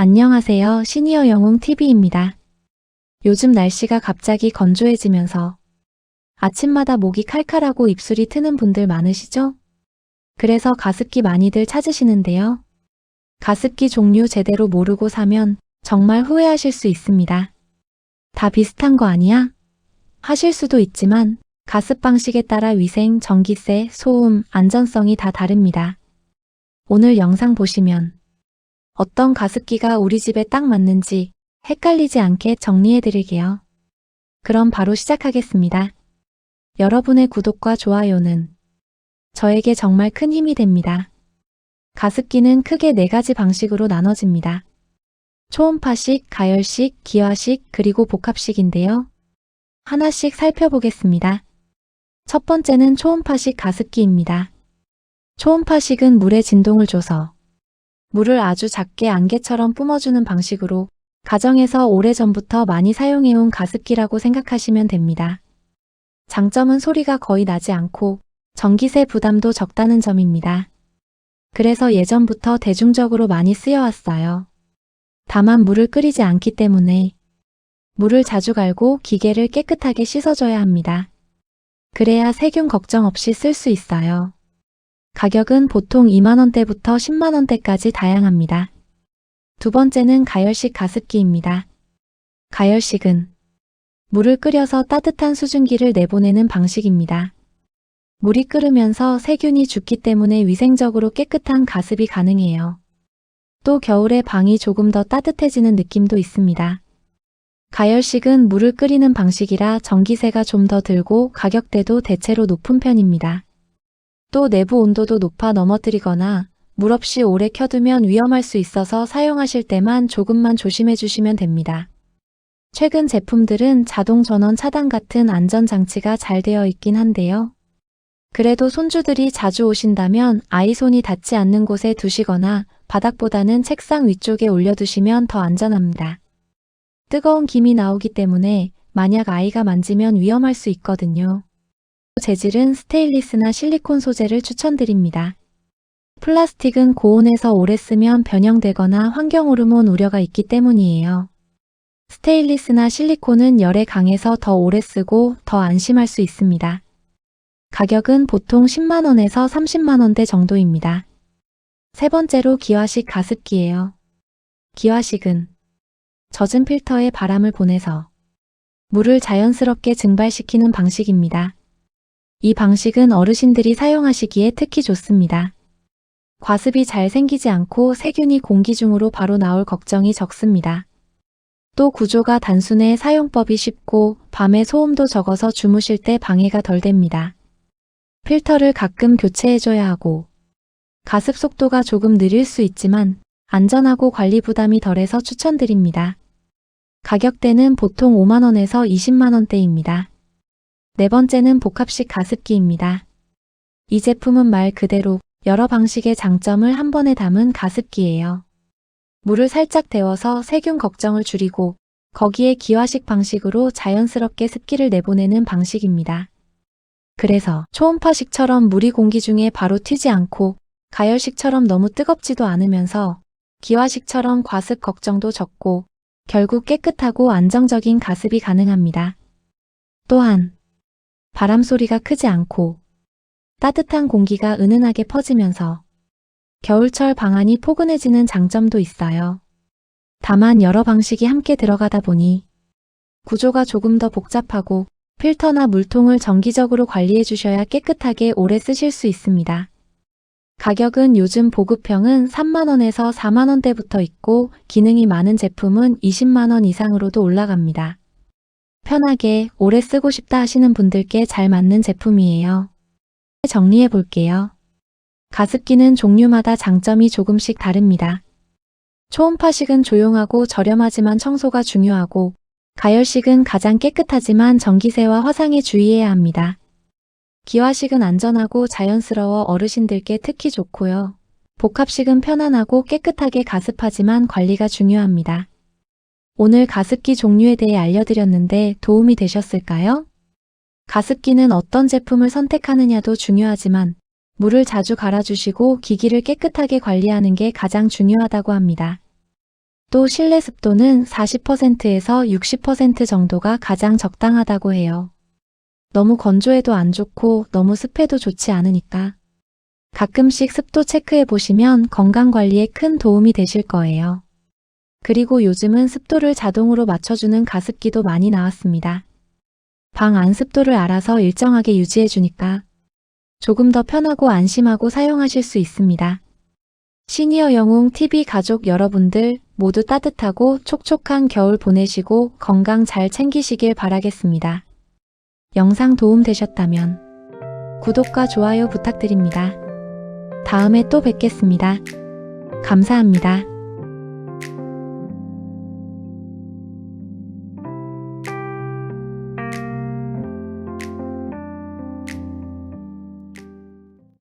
안녕하세요. 시니어 영웅 TV입니다. 요즘 날씨가 갑자기 건조해지면서 아침마다 목이 칼칼하고 입술이 트는 분들 많으시죠? 그래서 가습기 많이들 찾으시는데요. 가습기 종류 제대로 모르고 사면 정말 후회하실 수 있습니다. 다 비슷한 거 아니야? 하실 수도 있지만 가습 방식에 따라 위생, 전기세, 소음, 안전성이 다 다릅니다. 오늘 영상 보시면 어떤 가습기가 우리 집에 딱 맞는지 헷갈리지 않게 정리해 드릴게요. 그럼 바로 시작하겠습니다. 여러분의 구독과 좋아요는 저에게 정말 큰 힘이 됩니다. 가습기는 크게 네 가지 방식으로 나눠집니다. 초음파식, 가열식, 기화식, 그리고 복합식인데요. 하나씩 살펴보겠습니다. 첫 번째는 초음파식 가습기입니다. 초음파식은 물의 진동을 줘서 물을 아주 작게 안개처럼 뿜어주는 방식으로 가정에서 오래전부터 많이 사용해온 가습기라고 생각하시면 됩니다. 장점은 소리가 거의 나지 않고 전기세 부담도 적다는 점입니다. 그래서 예전부터 대중적으로 많이 쓰여왔어요. 다만 물을 끓이지 않기 때문에 물을 자주 갈고 기계를 깨끗하게 씻어줘야 합니다. 그래야 세균 걱정 없이 쓸 수 있어요. 가격은 보통 2만원대부터 10만원대까지 다양합니다. 두 번째는 가열식 가습기입니다. 가열식은 물을 끓여서 따뜻한 수증기를 내보내는 방식입니다. 물이 끓으면서 세균이 죽기 때문에 위생적으로 깨끗한 가습이 가능해요. 또 겨울에 방이 조금 더 따뜻해지는 느낌도 있습니다. 가열식은 물을 끓이는 방식이라 전기세가 좀 더 들고 가격대도 대체로 높은 편입니다. 또 내부 온도도 높아 넘어뜨리거나 물 없이 오래 켜두면 위험할 수 있어서 사용하실 때만 조금만 조심해 주시면 됩니다. 최근 제품들은 자동 전원 차단 같은 안전장치가 잘 되어 있긴 한데요. 그래도 손주들이 자주 오신다면 아이 손이 닿지 않는 곳에 두시거나 바닥보다는 책상 위쪽에 올려두시면 더 안전합니다. 뜨거운 김이 나오기 때문에 만약 아이가 만지면 위험할 수 있거든요. 재질은 스테인리스나 실리콘 소재를 추천드립니다. 플라스틱은 고온에서 오래 쓰면 변형되거나 환경호르몬 우려가 있기 때문이에요. 스테인리스나 실리콘은 열에 강해서 더 오래 쓰고 더 안심할 수 있습니다. 가격은 보통 10만원에서 30만원대 정도입니다. 세 번째로 기화식 가습기예요. 기화식은 젖은 필터에 바람을 보내서 물을 자연스럽게 증발시키는 방식입니다. 이 방식은 어르신들이 사용하시기에 특히 좋습니다. 과습이 잘 생기지 않고 세균이 공기 중으로 바로 나올 걱정이 적습니다. 또 구조가 단순해 사용법이 쉽고 밤에 소음도 적어서 주무실 때 방해가 덜 됩니다. 필터를 가끔 교체해줘야 하고 가습 속도가 조금 느릴 수 있지만 안전하고 관리 부담이 덜해서 추천드립니다. 가격대는 보통 5만원에서 20만원대입니다. 네 번째는 복합식 가습기입니다. 이 제품은 말 그대로 여러 방식의 장점을 한 번에 담은 가습기예요. 물을 살짝 데워서 세균 걱정을 줄이고 거기에 기화식 방식으로 자연스럽게 습기를 내보내는 방식입니다. 그래서 초음파식처럼 물이 공기 중에 바로 튀지 않고 가열식처럼 너무 뜨겁지도 않으면서 기화식처럼 과습 걱정도 적고 결국 깨끗하고 안정적인 가습이 가능합니다. 또한 바람 소리가 크지 않고 따뜻한 공기가 은은하게 퍼지면서 겨울철 방안이 포근해지는 장점도 있어요. 다만 여러 방식이 함께 들어가다 보니 구조가 조금 더 복잡하고 필터나 물통을 정기적으로 관리해 주셔야 깨끗하게 오래 쓰실 수 있습니다. 가격은 요즘 보급형은 3만원에서 4만원대부터 있고 기능이 많은 제품은 20만원 이상으로도 올라갑니다. 편하게 오래 쓰고 싶다 하시는 분들께 잘 맞는 제품이에요. 정리해 볼게요. 가습기는 종류마다 장점이 조금씩 다릅니다. 초음파식은 조용하고 저렴하지만 청소가 중요하고 가열식은 가장 깨끗하지만 전기세와 화상에 주의해야 합니다. 기화식은 안전하고 자연스러워 어르신들께 특히 좋고요. 복합식은 편안하고 깨끗하게 가습하지만 관리가 중요합니다. 오늘 가습기 종류에 대해 알려드렸는데 도움이 되셨을까요? 가습기는 어떤 제품을 선택하느냐도 중요하지만 물을 자주 갈아주시고 기기를 깨끗하게 관리하는 게 가장 중요하다고 합니다. 또 실내 습도는 40%에서 60% 정도가 가장 적당하다고 해요. 너무 건조해도 안 좋고 너무 습해도 좋지 않으니까. 가끔씩 습도 체크해 보시면 건강 관리에 큰 도움이 되실 거예요. 그리고 요즘은 습도를 자동으로 맞춰주는 가습기도 많이 나왔습니다. 방 안 습도를 알아서 일정하게 유지해 주니까 조금 더 편하고 안심하고 사용하실 수 있습니다. 시니어 영웅 TV 가족 여러분들 모두 따뜻하고 촉촉한 겨울 보내시고 건강 잘 챙기시길 바라겠습니다. 영상 도움 되셨다면 구독과 좋아요 부탁드립니다. 다음에 또 뵙겠습니다. 감사합니다.